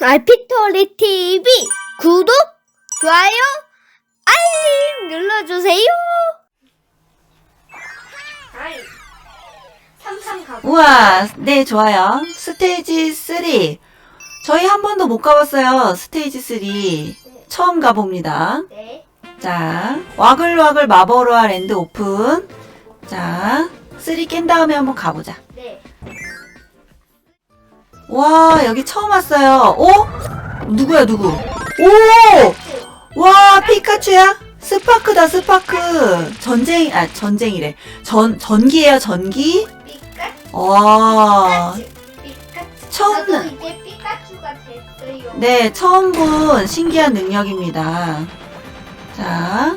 알피토리 TV 구독, 좋아요, 알림 눌러주세요. 우와, 네, 좋아요. 스테이지 3. 저희 한 번도 못 가봤어요. 스테이지 3. 처음 가봅니다. 네, 자, 와글와글 마버로아 랜드 오픈. 자, 3 깬 다음에 한번 가보자. 네. 와, 여기 처음 왔어요. 오? 누구야, 누구? 오! 와, 피카츄야? 스파크다, 스파크. 전쟁, 아, 전쟁이래. 전, 전기예요, 전기? 피카츄, 와. 처음, 저도 이제 피카츄가 됐어요. 네, 처음 본 신기한 능력입니다. 자,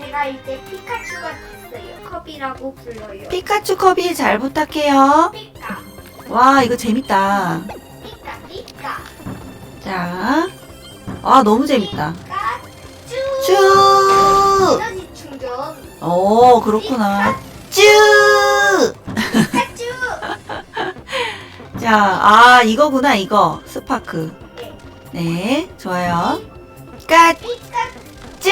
제가 이제 피카츄가 됐어요. 컵이라고 불러요. 피카츄 커비 잘 부탁해요. 피카, 와, 이거 재밌다. 자, 아, 너무 재밌다. 쭈! 오, 그렇구나. 쭈! 자, 아, 이거구나, 이거. 스파크. 네. 네, 좋아요. 까, 쭈!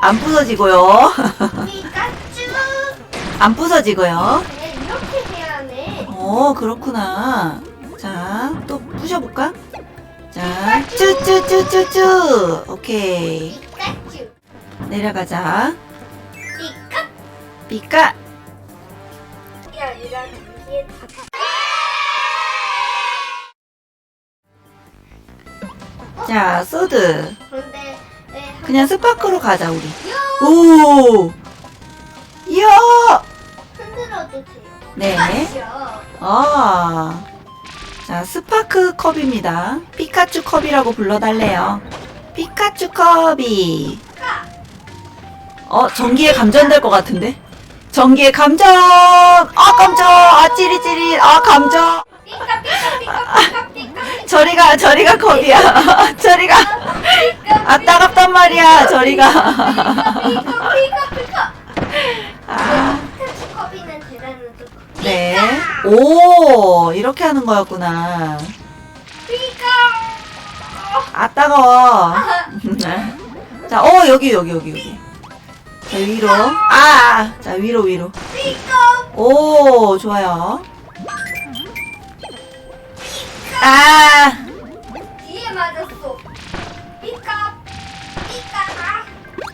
안 부서지고요. 안 부서지고요. 어, 그렇구나. 자, 또 부셔볼까? 자, 쭈쭈쭈쭈쭈. 오케이. 내려가자. 피카. 삐까. 이 아니라 뒤에 다. 자, 소드. 그냥 스파크로 가자, 우리. 오! 이야! 흔들어도 돼요. 네. 아. 자, 스파크 컵입니다. 피카츄 컵이라고 불러달래요. 피카츄 컵이. 어, 전기에 감전될 것 같은데? 전기에 감전! 아, 감전! 아, 찌릿찌릿! 아, 감전! 저리가, 저리가 컵이야. 저리가. 아, 따갑단 말이야. 저리가. 피카 피카 피카. 아, 피카츄 커비는 대단하죠. 네. 오, 이렇게 하는 거였구나. 아, 따가워. 자, 어, 여기, 여기, 여기, 여기. 자, 위로. 아! 자, 위로, 위로. 오, 좋아요. 아! 뒤에 맞았어. 피카.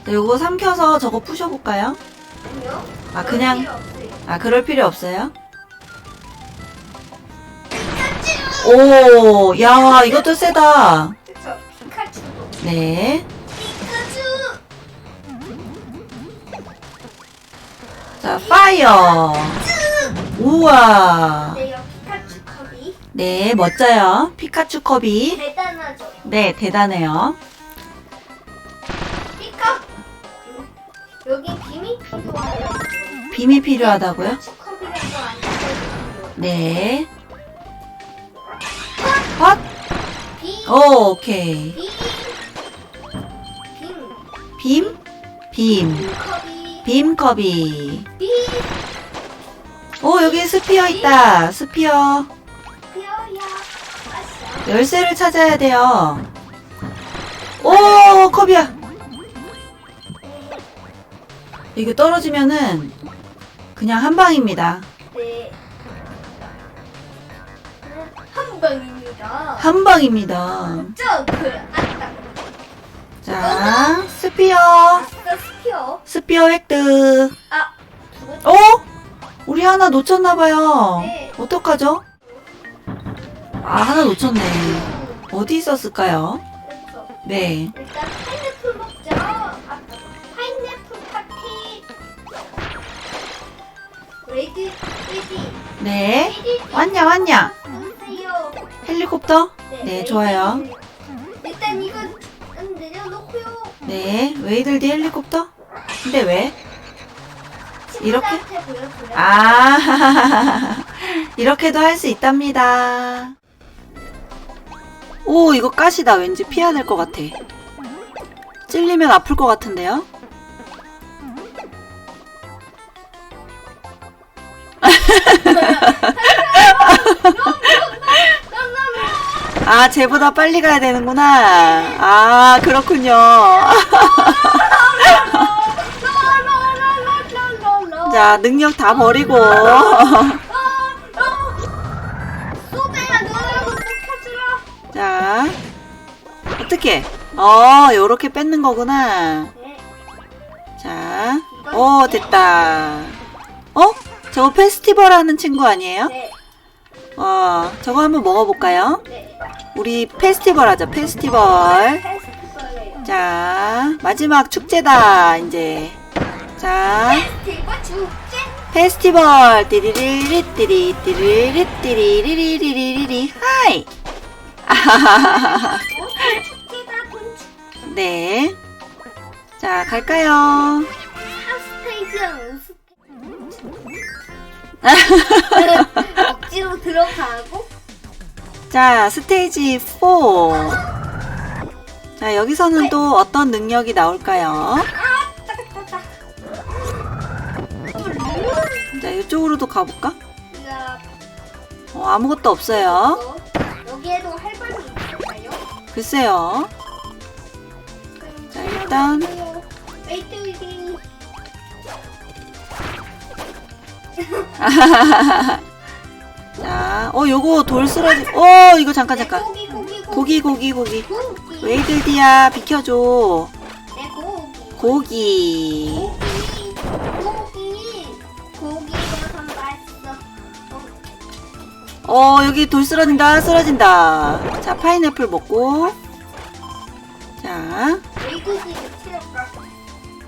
자, 요거 삼켜서 저거 부셔볼까요? 아니요. 아, 그냥-. 아, 그럴 필요 없어요. 오, 야, 이것도 세다. 네. 피카츄. 자, 파이어. 우와. 네, 피카츄. 네, 멋져요. 피카츄 컵이. 대단하죠. 네, 대단해요. 피카. 여기 빔이 필요하다고. 빔이 필요하다고요? 네. 오, 오케이. 빔. 빔. 빔? 빔. 컵이. 빔컵이. 빔. 오, 여기 스피어 있다. 스피어. 열쇠를 찾아야 돼요. 오, 컵이야. 이거 떨어지면은 그냥 한 방입니다. 네. 한 방입니다. 한 방입니다. 자, 스피어. 스피어. 획득. 어? 우리 하나 놓쳤나봐요. 네. 어떡하죠? 아, 하나 놓쳤네. 어디 있었을까요? 네. 네. 왔냐, 왔냐? 헬리콥터? 네, 레디. 좋아요. 일단 이거 음, 내려놓고요. 네. 웨이들디 헬리콥터? 근데 왜? 이렇게? 친구들한테 보여줘요. 아, 이렇게도 할 수 있답니다. 오, 이거 가시다. 왠지 피해야 될 것 같아. 찔리면 아플 것 같은데요? 아, 쟤보다 빨리 가야 되는구나. 아, 그렇군요. 자, 능력 다 버리고. 자, 어떻게? 어, 요렇게 뺏는 거구나. 네. 자, 어, 됐다. 어? 저거 페스티벌 하는 친구 아니에요? 네. 어, 저거 한번 먹어볼까요? 네. 우리 페스티벌 하자, 페스티벌. 자, 마지막 축제다, 이제. 자, 페스티벌 축제. 페스티벌. 띠리리리, 띠리, 띠리리, 띠리리리리리리리. 하이! 아하하하하. 축제다 돈 축제. 네. 자, 갈까요? 스테이지랑 우스테. 억지로 들어가고. 자, 스테이지 4. 자, 여기서는 또 어떤 능력이 나올까요? 자, 이쪽으로도 가볼까? 어, 아무것도 없어요. 또 여기에도 활발이 있을까요? 글쎄요. 자, 일단. 자, 어, 요거 돌 쓰러지, 어, 이거 잠깐, 잠깐. 고기 고기 고기, 고기, 고기. 고기. 웨이들디야, 비켜줘. 네 고기. 고기. 고기. 고기. 고기가 더 맛있어. 어, 어, 여기 돌 쓰러진다, 쓰러진다. 자, 파인애플 먹고. 자, 웨이트웨이팅 치료가.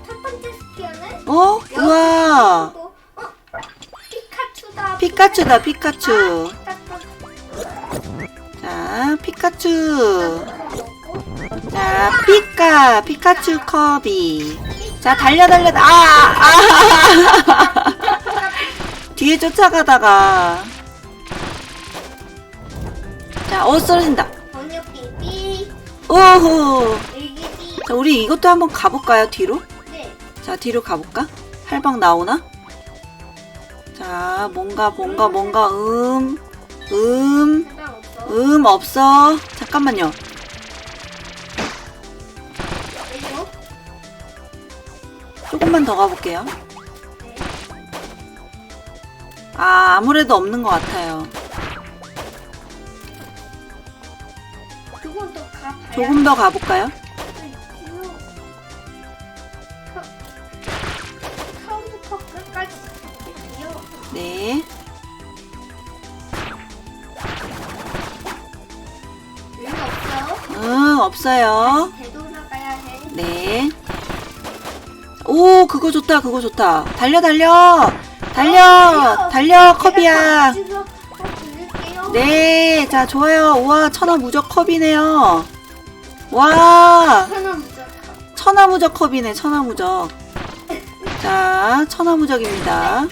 첫 번째 스티어는 어, 우와. 어, 피카츄다. 피카츄. 아, 자, 피카츄. 자, 피카, 피카츄 커비. 자, 달려, 달려, 아, 아. 뒤에 쫓아가다가. 자, 어, 쓰러진다. 오호. 자, 우리 이것도 한번 가볼까요, 뒤로? 네. 자, 뒤로 가볼까? 할방 나오나? 자, 뭔가, 뭔가, 뭔가, 음, 음. 음, 없어. 잠깐만요. 조금만 더 가볼게요. 네. 아, 아무래도 없는 것 같아요. 조금 더 가볼까요? 네. 여기 없어요? 응, 없어요. 되돌아 가야 해. 네. 오, 그거 좋다, 그거 좋다. 달려, 달려! 달려! 달려, 컵이야! 네, 자, 좋아요. 우와, 천하 무적 컵이네요. 와, 하나 무적. 천하 무적 컵이네, 천하 무적. 자, 천하 무적입니다.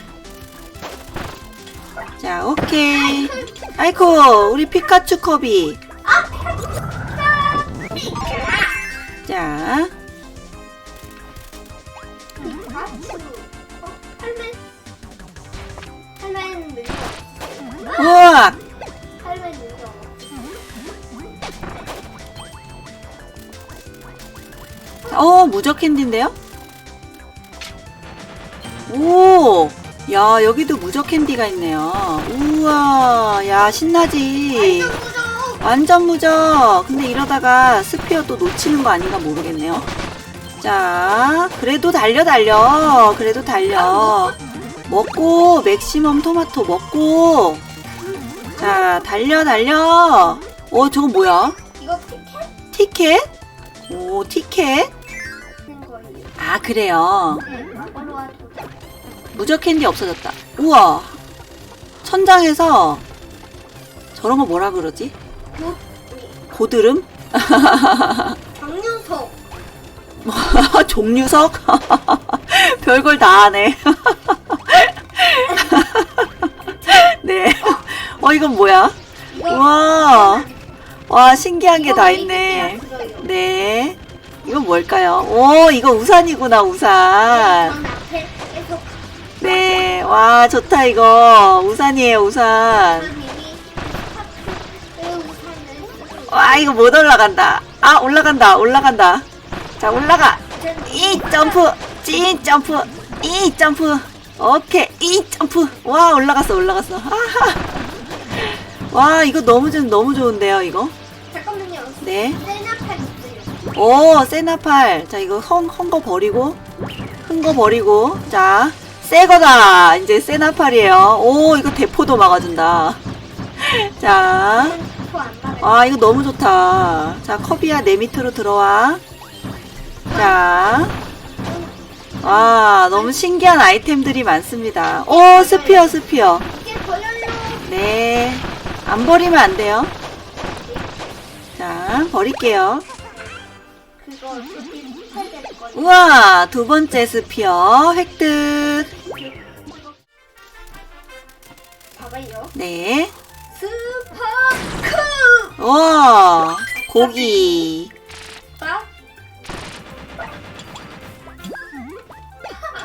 자, 오케이. 아이코, 우리 피카츄 컵이. 자. 우와! 어, 무적 캔디인데요? 오! 야, 여기도 무적 캔디가 있네요. 우와, 야, 신나지? 완전 무적. 근데 이러다가 스피어 또 놓치는 거 아닌가 모르겠네요. 자, 그래도 달려, 달려. 그래도 달려. 먹고, 맥시멈 토마토 먹고. 자, 달려, 달려. 어, 저거 뭐야? 이거 피켓 티켓? 오, 티켓? 아, 그래요. 네, 무적 캔디 없어졌다. 우와. 천장에서 저런 거 뭐라 그러지? 곧 고드름? 정류소. 종류석? 별걸 다 하네. 네. 어, 이건 뭐야? 이거 우와. 와, 신기한 게 다 있네. 네. 이건 뭘까요? 오, 이거 우산이구나, 우산. 와, 좋다, 이거. 우산이에요, 우산. 와, 이거 못 올라간다. 아, 올라간다, 올라간다. 자, 올라가. 이 점프, 찐 점프, 이 점프. 오케이, 이 점프. 와, 올라갔어, 올라갔어. 아하. 와, 이거 너무 좋, 너무 좋은데요, 이거? 잠깐만요. 네. 세나팔 있어요. 오, 세나팔. 자, 이거 헌, 헌거 버리고, 큰 거 버리고. 자, 새 거다. 이제 세나팔이에요. 오, 이거 대포도 막아준다. 자. 아, 이거 너무 좋다. 자, 컵이야, 내 밑으로 들어와. 자, 와, 너무 신기한 아이템들이 많습니다. 오, 스피어, 스피어. 네. 안 버리면 안 돼요. 자, 버릴게요. 우와, 두 번째 스피어 획득. 봐봐요. 네. 스파크! 와, 고기. 빠?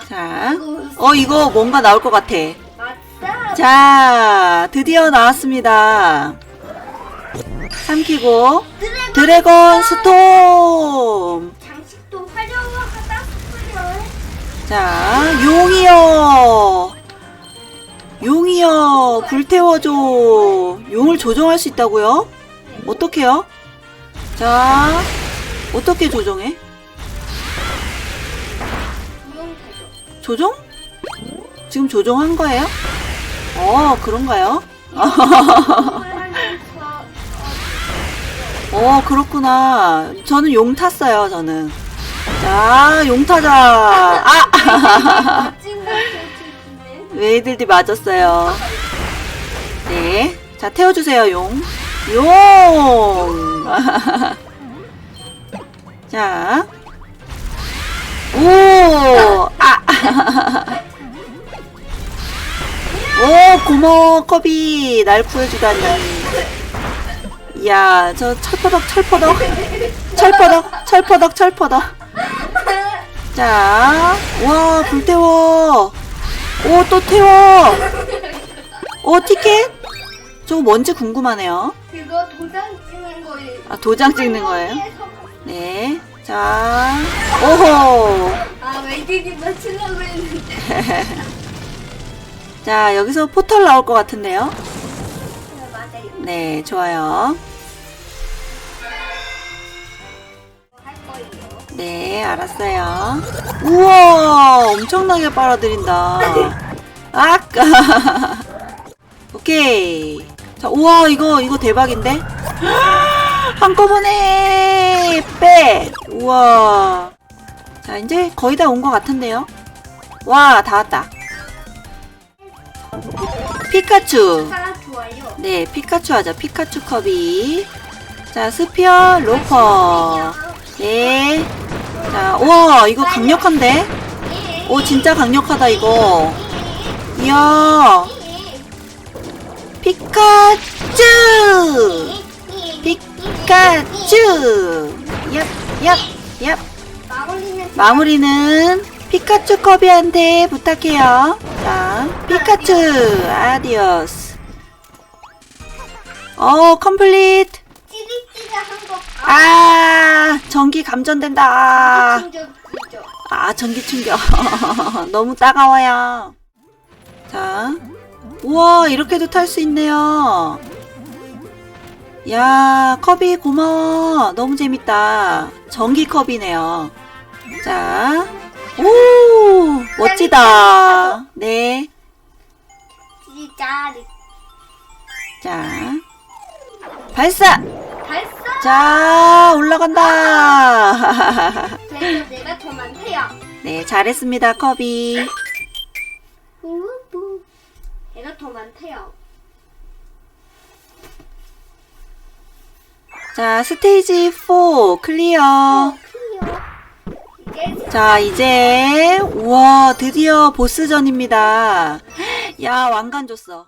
자, 어, 이거 뭔가 나올 것 같아. 맞다. 자, 드디어 나왔습니다. 삼키고, 드래곤 드래곤 스톰. 장식도 화려하다 싶어요. 자, 용이여. 용이여, 불태워줘. 용을 조종할 수 있다고요? 어떻게요? 자, 어떻게? 무용태죠. 조종? 지금 조종한 거예요? 어, 그런가요? 어, 그렇구나. 저는 용 탔어요, 저는. 자, 용 타자. 아! 웨이들이 맞았어요. 네. 자, 태워주세요, 용. 용! 자. 오! 아! 오, 고마워, 커비. 날 구해주다니. 이야, 저 철퍼덕, 철퍼덕. 철퍼덕, 철퍼덕, 철퍼덕. 자, 와, 불 태워. 오, 또 태워. 오, 티켓? 저거 뭔지 궁금하네요. 그거 도장 찍는 거예요. 아, 도장 찍는 거예요? 할머니에서 네. 자, 오호. 아, 외계기 맞추려고 했는데. 자, 여기서 포털 나올 것 같은데요? 네, 맞아요. 네, 좋아요. 네, 알았어요. 우와, 엄청나게 빨아들인다. 아까. 오케이. 자, 우와, 이거, 이거 대박인데? 한꺼번에 빼! 우와. 자, 이제 거의 다 온 것 같은데요? 와, 다 왔다. 피카츄. 네, 피카츄 하자. 피카츄 컵이. 자, 스피어, 로퍼. 네. 자, 우와, 이거 강력한데? 오, 진짜 강력하다, 이거. 이야, 피카츄! 피카츄! 얍, 얍, 얍. 마무리는 피카츄 커비한테 부탁해요. 자, 피카츄, 아디오스. 어, 컴플리트. 찌릿 전기 감전된다. 아, 전기 충격. 너무 따가워요. 자, 우와, 이렇게도 탈 수 있네요. 야, 컵이 고마워. 너무 재밌다. 전기 컵이네요. 자, 오, 멋지다. 네. 자, 발사! 자, 올라간다. 그래서 내가 더 많대요. 네, 잘했습니다. 우우. 내가 더 많대요. 자, 스테이지 4 클리어. 클리어. 이제 자, 이제, 우와, 드디어 보스전입니다. 야, 왕관 줬어.